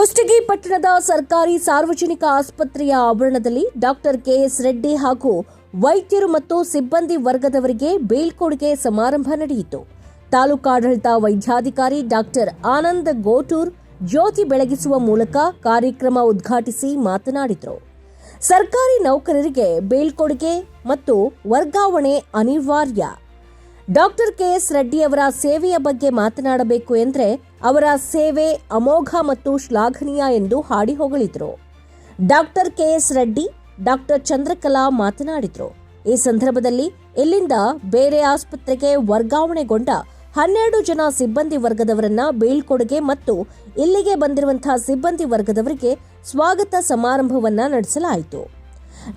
ಕುಷ್ಟಗಿ ಪಟ್ಟಣದ ಸರ್ಕಾರಿ ಸಾರ್ವಜನಿಕ ಆಸ್ಪತ್ರೆಯ ಆವರಣದಲ್ಲಿ ಡಾಕ್ಟರ್ ಕೆಎಸ್ ರೆಡ್ಡಿ ಹಾಗೂ ವೈದ್ಯರು ಮತ್ತು ಸಿಬ್ಬಂದಿ ವರ್ಗದವರಿಗೆ ಬೀಳ್ಕೊಡುಗೆ ಸಮಾರಂಭ ನಡೆಯಿತು. ತಾಲೂಕಾಡಳಿತ ವೈದ್ಯಾಧಿಕಾರಿ ಡಾಕ್ಟರ್ ಆನಂದ್ ಗೋಟೂರ್ ಜ್ಯೋತಿ ಬೆಳಗಿಸುವ ಮೂಲಕ ಕಾರ್ಯಕ್ರಮ ಉದ್ಘಾಟಿಸಿ ಮಾತನಾಡಿದರು. ಸರ್ಕಾರಿ ನೌಕರರಿಗೆ ಬೀಳ್ಕೊಡುಗೆ ಮತ್ತು ವರ್ಗಾವಣೆ ಅನಿವಾರ್ಯ. ಡಾಕ್ಟರ್ ಕೆಎಸ್ ರೆಡ್ಡಿ ಅವರ ಸೇವೆಯ ಬಗ್ಗೆ ಮಾತನಾಡಬೇಕು ಎಂದರೆ ಅವರ ಸೇವೆ ಅಮೋಘ ಮತ್ತು ಶ್ಲಾಘನೀಯ ಎಂದು ಹಾಡಿ ಹೊಗಳಿದ್ರು. Doctor K S Reddy, doctor Chandrakala ಮಾತನಾಡಿದರು. ಈ ಸಂದರ್ಭದಲ್ಲಿ ಇಲ್ಲಿಂದ ಬೇರೆ ಆಸ್ಪತ್ರೆಗೆ ವರ್ಗಾವಣೆಗೊಂಡ ಹನ್ನೆರಡು ಜನ ಸಿಬ್ಬಂದಿ ವರ್ಗದವರನ್ನ ಬೀಳ್ಕೊಡುಗೆ ಮತ್ತು ಇಲ್ಲಿಗೆ ಬಂದಿರುವಂತಹ ಸಿಬ್ಬಂದಿ ವರ್ಗದವರಿಗೆ ಸ್ವಾಗತ ಸಮಾರಂಭವನ್ನ ನಡೆಸಲಾಯಿತು.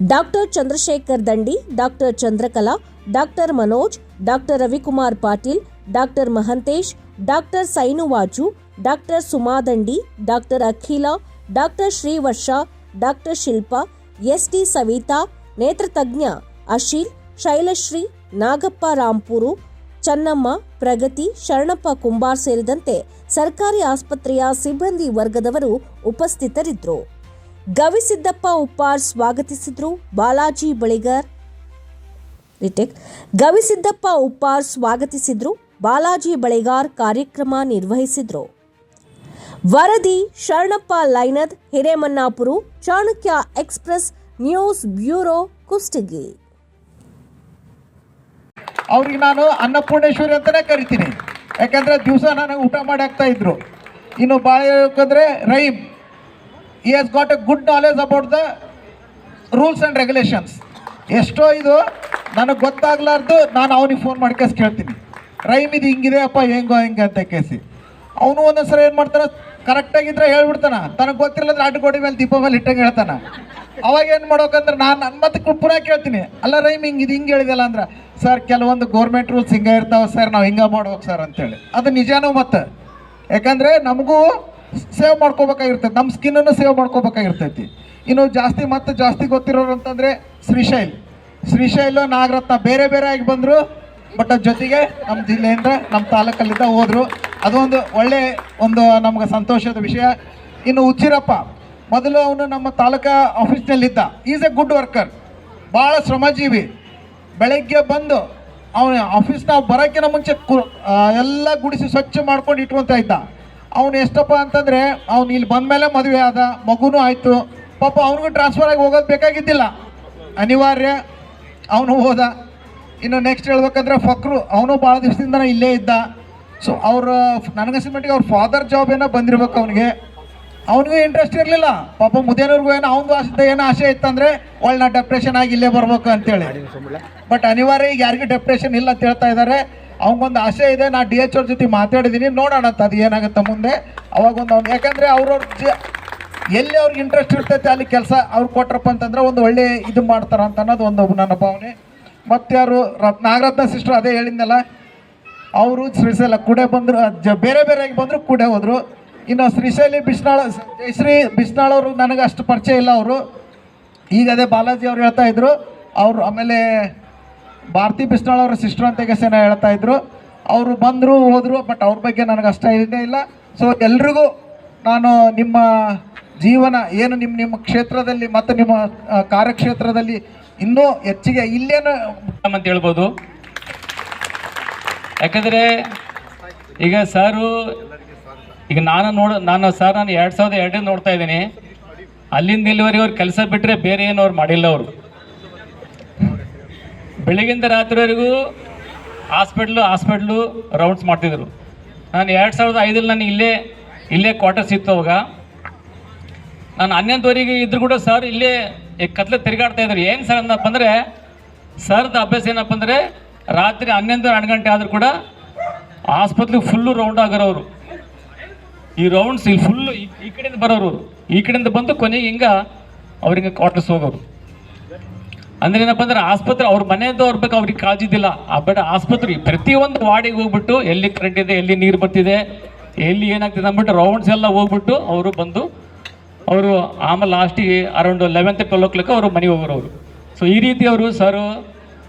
Doctor Chandrashekar Dandi, doctor Chandrakala, doctor Manoj doctor Ravikumar Patil, doctor Mahantesh, doctor Sainuvaju doctor Sumadandi doctor Akhila, doctor Shrivarsha, doctor Shilpa, ST Savita ನೇತ್ರತಜ್ಞ ಅಶೀಲ್, Shailashri, Nagappa Rampur, Channamma, Pragati, Sharanappa Kumbar ಸೇರಿದಂತೆ ಸರ್ಕಾರಿ ಆಸ್ಪತ್ರೆಯ ಸಿಬ್ಬಂದಿ ವರ್ಗದವರು ಉಪಸ್ಥಿತರಿದ್ದರು. ಗವಿಸಿದ್ದಪ್ಪ ಉಪ್ಪಾರ್ ಸ್ವಾಗತಿಸಿದ್ರು. ಬಾಲಾಜಿ ಬಳಿಗರ್ ರಿಟೇಕ್. ಗವಿಸಿದ್ದಪ್ಪ ಉಪ್ಪಾರ್ ಸ್ವಾಗತಿಸಿದ್ರು. ಬಾಲಾಜಿ ಬಳೆಗಾರ್ ಕಾರ್ಯಕ್ರಮ ನಿರ್ವಹಿಸಿದ್ರು. ವರದಿ, Sharanappa Lainad Hiremannapur, Chanakya express, news bureau, Kushtagi. ಅವ್ರಿಗೆ ನಾನು ಅನ್ನಪೂರ್ಣೇಶ್ವರಿ ಅಂತಲೇ ಕರಿತೀನಿ. ಯಾಕಂದರೆ ದಿವಸ ನನಗೆ ಊಟ ಮಾಡಿ ಹಾಕ್ತಾ ಇದ್ರು. ಇನ್ನು ಭಾಳ ಹೇಳಬೇಕಂದ್ರೆ rhyme. He has got a good knowledge about the rules and regulations ಎಷ್ಟೋ ಇದು ನನಗೆ ಗೊತ್ತಾಗ್ಲಾರ್ದು ನಾನು ಅವನಿಗೆ ಫೋನ್ ಮಾಡ್ಕೇಸಿ ಕೇಳ್ತೀನಿ. ರೈಮ್ ಇದು ಹಿಂಗಿದೆ, ಅಪ್ಪ, ಹೆಂಗೋ, ಹೆಂಗೆ ಅಂತ ಕೇಸಿ ಅವನು ಒಂದೊಂದ್ಸರಿ ಏನು ಮಾಡ್ತಾನೆ? ಕರೆಕ್ಟಾಗಿದ್ರೆ ಹೇಳ್ಬಿಡ್ತಾನ. ತನಗೆ ಗೊತ್ತಿರಲ್ಲಂದ್ರೆ ಅಡ್ಗೋಡಿ ಮೇಲೆ ದೀಪ ಮೇಲೆ ಇಟ್ಟಂಗೆ ಹೇಳ್ತಾನ. ಅವಾಗ ಏನು ಮಾಡೋಕಂದ್ರೆ ನಾನು ನನ್ನ ಮತ್ತೆ ಪುನಃ ಕೇಳ್ತೀನಿ. ಅಲ್ಲ ರೈಮ್ ಹಿಂಗೆ ಇದು ಹಿಂಗೆ ಹೇಳಿದಲ್ಲ ಅಂದ್ರೆ ಸರ್ ಕೆಲವೊಂದು ಗೌರ್ಮೆಂಟ್ ರೂಲ್ಸ್ ಹಿಂಗೆ ಇರ್ತಾವೆ ಸರ್ ನಾವು ಹಿಂಗೆ ಮಾಡ್ಬೇಕು ಸರ್ ಅಂತೇಳಿ. ಅದು ನಿಜಾನೂ ಮತ್ತೆ? ಯಾಕಂದರೆ ನಮಗೂ ಸೇವ್ ಮಾಡ್ಕೋಬೇಕಾಗಿರ್ತೈತಿ. ನಮ್ಮ ಸ್ಕಿನ್ನನ್ನು ಸೇವ್ ಮಾಡ್ಕೋಬೇಕಾಗಿರ್ತೈತಿ. ಇನ್ನು ಜಾಸ್ತಿ, ಮತ್ತೆ ಜಾಸ್ತಿ ಗೊತ್ತಿರೋರು ಅಂತಂದರೆ ಶ್ರೀಶೈಲ್. ಶ್ರೀಶೈಲ, ನಾಗರತ್ನ ಬೇರೆ ಬೇರೆ ಆಗಿ ಬಂದರು, ಬಟ್ ಜೊತೆಗೆ ನಮ್ಮ ಜಿಲ್ಲೆಯಿಂದ ನಮ್ಮ ತಾಲೂಕಲ್ಲಿದ್ದ ಹೋದರು. ಅದೊಂದು ಒಳ್ಳೆ ಒಂದು ನಮ್ಗೆ ಸಂತೋಷದ ವಿಷಯ. ಇನ್ನು ಉಚ್ಚಿರಪ್ಪ, ಮೊದಲು ಅವನು ನಮ್ಮ ತಾಲೂಕಾ ಆಫೀಸ್ನಲ್ಲಿದ್ದ ಈಸ್ ಎ ಗುಡ್ ವರ್ಕರ್ ಭಾಳ ಶ್ರಮಜೀವಿ. ಬೆಳಗ್ಗೆ ಬಂದು ಅವನ ಆಫೀಸ್ ನಾವು ಬರೋಕ್ಕಿಂತ ಮುಂಚೆ ಕು ಎಲ್ಲ ಗುಡಿಸಿ ಸ್ವಚ್ಛ ಮಾಡ್ಕೊಂಡು ಇಟ್ಕೊಂತ ಇದ್ದ. ಅವನು ಎಷ್ಟಪ್ಪ ಅಂತಂದರೆ, ಅವ್ನು ಇಲ್ಲಿ ಬಂದಮೇಲೆ ಮದುವೆ ಆದ, ಮಗುನೂ ಆಯಿತು. ಪಾಪ ಅವನಿಗೂ ಟ್ರಾನ್ಸ್ಫರ್ ಆಗಿ ಹೋಗೋದು ಬೇಕಾಗಿದ್ದಿಲ್ಲ. ಅನಿವಾರ್ಯ. ಅವನು ಹೋದ. ಇನ್ನು ನೆಕ್ಸ್ಟ್ ಹೇಳ್ಬೇಕಂದ್ರೆ ಫಕ್ರು, ಅವನು ಭಾಳ ದಿವಸದಿಂದ ಇಲ್ಲೇ ಇದ್ದ. ಸೊ ಅವ್ರ, ನನಗ ಮಟ್ಟಿಗೆ ಅವ್ರ ಫಾದರ್ ಜಾಬ್ ಏನೋ ಬಂದಿರ್ಬೇಕು ಅವನಿಗೆ. ಅವನಿಗೂ ಇಂಟ್ರೆಸ್ಟ್ ಇರಲಿಲ್ಲ. ಪಾಪ ಮುದೇನವ್ರಿಗೂ ಏನೋ ಅವನು ಆಸೆ, ಏನೋ ಆಸೆ ಇತ್ತಂದರೆ ಒಳ್ಳೆ ನಾ ಡೆಪ್ರೆಷನ್ ಆಗಿ ಇಲ್ಲೇ ಬರ್ಬೇಕು ಅಂತೇಳಿ. ಬಟ್ ಅನಿವಾರ್ಯ ಈಗ ಯಾರಿಗೂ ಡೆಪ್ರೆಷನ್ ಇಲ್ಲ ಅಂತ ಹೇಳ್ತಾ ಇದ್ದಾರೆ ಅವನಿಗೊಂದು ಆಸೆ ಇದೆ. ನಾ ಡಿ ಎಚ್ ಅವ್ರ ಜೊತೆ ಮಾತಾಡಿದ್ದೀನಿ ನೋಡೋಣ ಅದು ಏನಾಗುತ್ತೆ ಮುಂದೆ. ಅವಾಗ ಒಂದು ಅವ್ನು, ಯಾಕಂದರೆ ಅವ್ರವ್ರ ಎಲ್ಲಿ ಅವ್ರಿಗೆ ಇಂಟ್ರೆಸ್ಟ್ ಇರ್ತೈತೆ ಅಲ್ಲಿ ಕೆಲಸ, ಅವ್ರು ಕೊಟ್ರಪ್ಪ ಅಂತಂದ್ರೆ ಒಂದು ಒಳ್ಳೆ ಇದು ಮಾಡ್ತಾರ ಅಂತ ಅನ್ನೋದು ಒಂದು ನನ್ನ ಭಾವನೆ. ಮತ್ತೆ ಯಾರು ರತ್, ನಾಗರತ್ನ ಸಿಸ್ಟರ್ ಅದೇ ಹೇಳಿದ್ನಲ್ಲ, ಅವರು ಶ್ರೀಶೈಲ ಕೂಡೆ ಬಂದರು ಜ, ಬೇರೆ ಬೇರೆಯಾಗಿ ಬಂದರು ಕೂಡೆ ಹೋದರು. ಇನ್ನು ಶ್ರೀಶೈಲಿ ಬಿಸ್ನಾಳ ಜಯಶ್ರೀ ಬಿಸ್ನಾಳ್ ಅವರು ನನಗೆ ಅಷ್ಟು ಪರಿಚಯ ಇಲ್ಲ ಅವರು. ಈಗ ಅದೇ ಬಾಲಾಜಿ ಅವ್ರು ಹೇಳ್ತಾ ಇದ್ರು, ಅವರು ಆಮೇಲೆ ಭಾರತಿ ಬಿಸ್ನಾಳ್ ಅವರ ಸಿಸ್ಟರ್ ಅಂತ ಕೆಸನ ಹೇಳ್ತಾ ಇದ್ರು. ಅವರು ಬಂದರು, ಹೋದರು ಬಟ್ ಅವ್ರ ಬಗ್ಗೆ ನನಗೆ ಅಷ್ಟ ಇಲ್ಲ. ಸೊ ಎಲ್ರಿಗೂ ನಾನು ನಿಮ್ಮ ಜೀವನ ಏನು ನಿಮ್ಮ ನಿಮ್ಮ ಕ್ಷೇತ್ರದಲ್ಲಿ ಮತ್ತು ನಿಮ್ಮ ಕಾರ್ಯಕ್ಷೇತ್ರದಲ್ಲಿ ಇನ್ನೂ ಹೆಚ್ಚಿಗೆ ಇಲ್ಲೇನು ಅಂತ ಹೇಳ್ಬೋದು? ಯಾಕಂದರೆ ಈಗ ಸಾರು, ಈಗ ನಾನು ನೋಡ, ನಾನು ಸರ್ ನಾನು ಎರಡು ಸಾವಿರದ ಎರಡನೇ ನೋಡ್ತಾ ಇದ್ದೀನಿ. ಅಲ್ಲಿಂದ ಇಲ್ಲಿವರೆಗೆ ಅವ್ರು ಕೆಲಸ ಬಿಟ್ಟರೆ ಬೇರೆ ಏನು ಅವ್ರು ಮಾಡಿಲ್ಲ ಅವರು. ಬೆಳಗಿಂದ ರಾತ್ರಿವರೆಗೂ ಹಾಸ್ಪಿಟ್ಲು ಹಾಸ್ಪಿಟ್ಲು ರೌಂಡ್ಸ್ ಮಾಡ್ತಿದ್ರು. ನಾನು ಎರಡು ಸಾವಿರದ ಐದಲ್ಲಿ ನಾನು ಇಲ್ಲೇ ಇಲ್ಲೇ ಕ್ವಾರ್ಟರ್ಸ್ ಇತ್ತು ಅವಾಗ. ನಾನು ಹನ್ನೊಂದುವರೆಗೆ ಇದ್ರು ಕೂಡ ಸರ್ ಇಲ್ಲೇ ಕತ್ಲೆ ತಿರುಗಾಡ್ತಾ ಇದ್ರು. ಏನು ಸರ್ ಅಂದಪ್ಪ ಅಂದರೆ, ಸರ್ದ ಅಭ್ಯಾಸ ಏನಪ್ಪ ಅಂದರೆ, ರಾತ್ರಿ ಹನ್ನೊಂದು ಹನ್ನೆರಡು ಗಂಟೆ ಆದರೂ ಕೂಡ ಆಸ್ಪತ್ರೆಗೆ ಫುಲ್ಲು ರೌಂಡ್ ಆಗಿರೋರು ಈ ರೌಂಡ್ಸ್ ಇಲ್ಲಿ ಫುಲ್ಲು ಈ ಕಡೆಯಿಂದ ಬರೋರು. ಈ ಕಡೆಯಿಂದ ಬಂದು ಕೊನೆಗೆ ಹಿಂಗೆ ಅವ್ರಿಗೆ ಕ್ವಾರ್ಟರ್ಸ್ ಹೋಗೋರು. ಅಂದ್ರೆ ಏನಪ್ಪ ಅಂದ್ರೆ, ಆಸ್ಪತ್ರೆ ಅವ್ರ ಮನೆಯಿಂದ ಹೋಗ್ಬೇಕು, ಅವ್ರಿಗೆ ಕಾಜಿದ್ದಿಲ್ಲ. ಆ ಬೇಡ, ಆಸ್ಪತ್ರೆ ಪ್ರತಿಯೊಂದು ವಾರ್ಡಿಗೆ ಹೋಗ್ಬಿಟ್ಟು ಎಲ್ಲಿ ಕರೆಂಟ್ ಇದೆ, ಎಲ್ಲಿ ನೀರು ಬರ್ತಿದೆ, ಎಲ್ಲಿ ಏನಾಗ್ತಿದೆ ಅಂದ್ಬಿಟ್ಟು ರೌಂಡ್ಸ್ ಎಲ್ಲ ಹೋಗ್ಬಿಟ್ಟು ಅವರು ಬಂದು ಅವರು ಆಮೇಲೆ ಲಾಸ್ಟಿಗೆ around eleventh twelve o'clock ಅವರು ಮನೆಗೆ ಹೋಗೋರು ಅವರು. ಸೊ ಈ ರೀತಿ ಅವರು ಸರ್